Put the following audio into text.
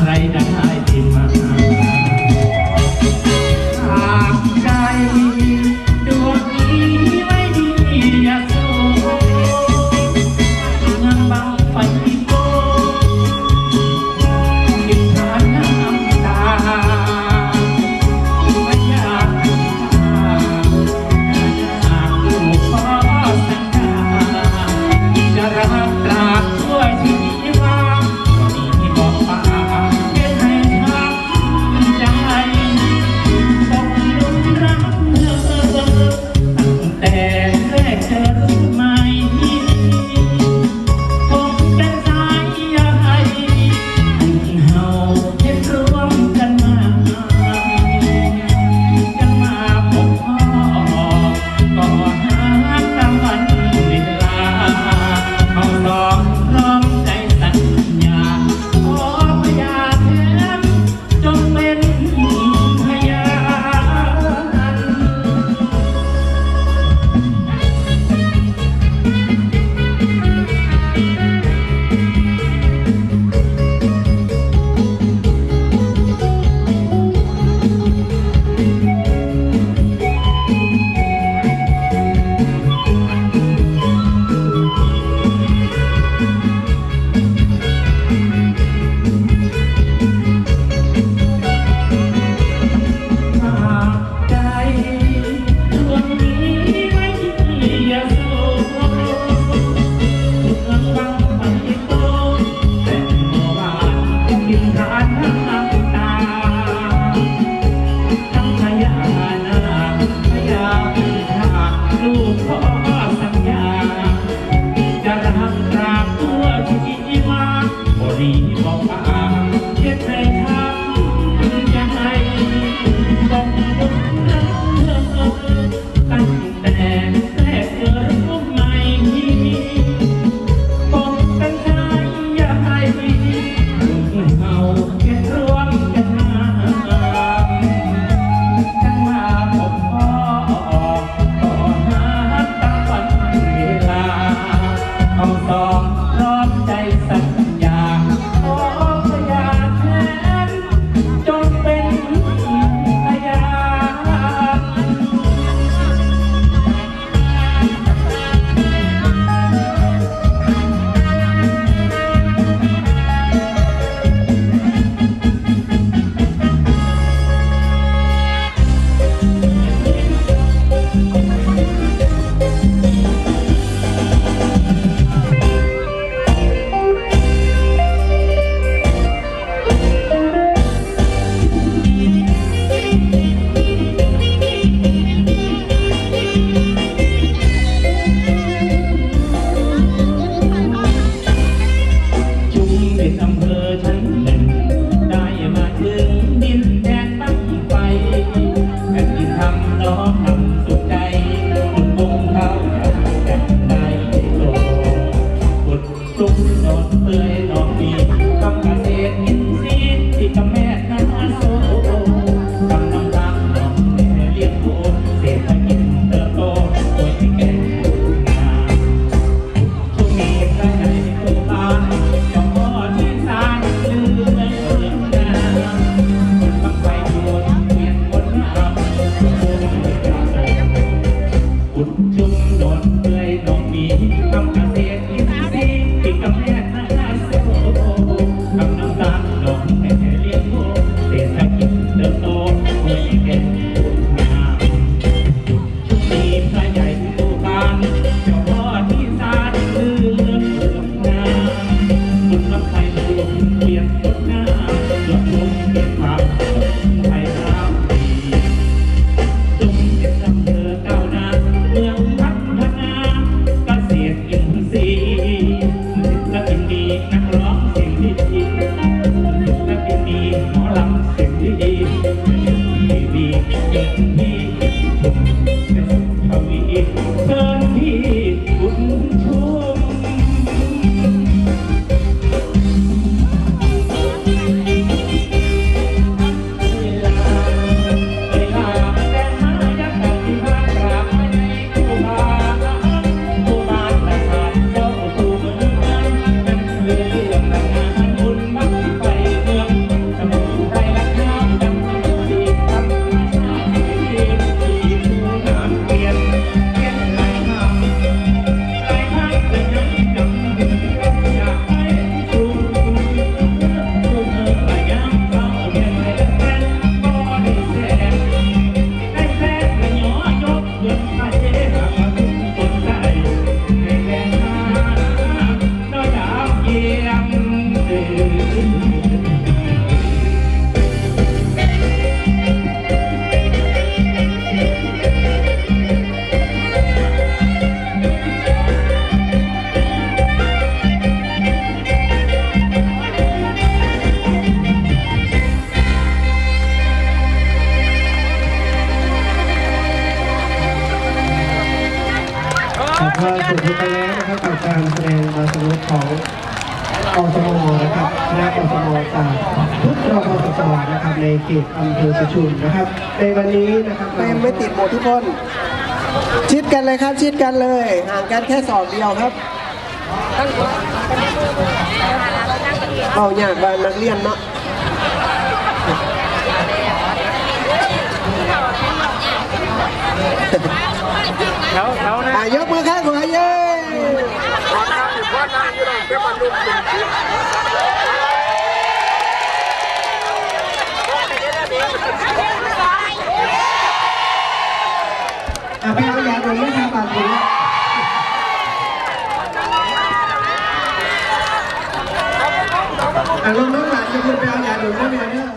ใครจะไดีมาหกใจดวงนี้ไม่ดีอย่าสู้นางไปที่โมาสุดท้ายแล้วนะครับกับการแสดงมาสนุกของอสมนะครับคณะอสมจากทุกรอพสสนะครับในเขตอำเภอสชุมนะครับ ในวันนี้นะครับไม่ไม่ติดหมดทุกคน ชิดกันเลยครับ ชิดกันเลย ห่างกันแค่สองเดียวครับเอาอยากบ้านนักเรียนเนาะ อะไปเอายาดมไม่ทาปากคุณนะอะลงน้องหลานจะคุณไปเอายาดมได้ไหมเนี่ย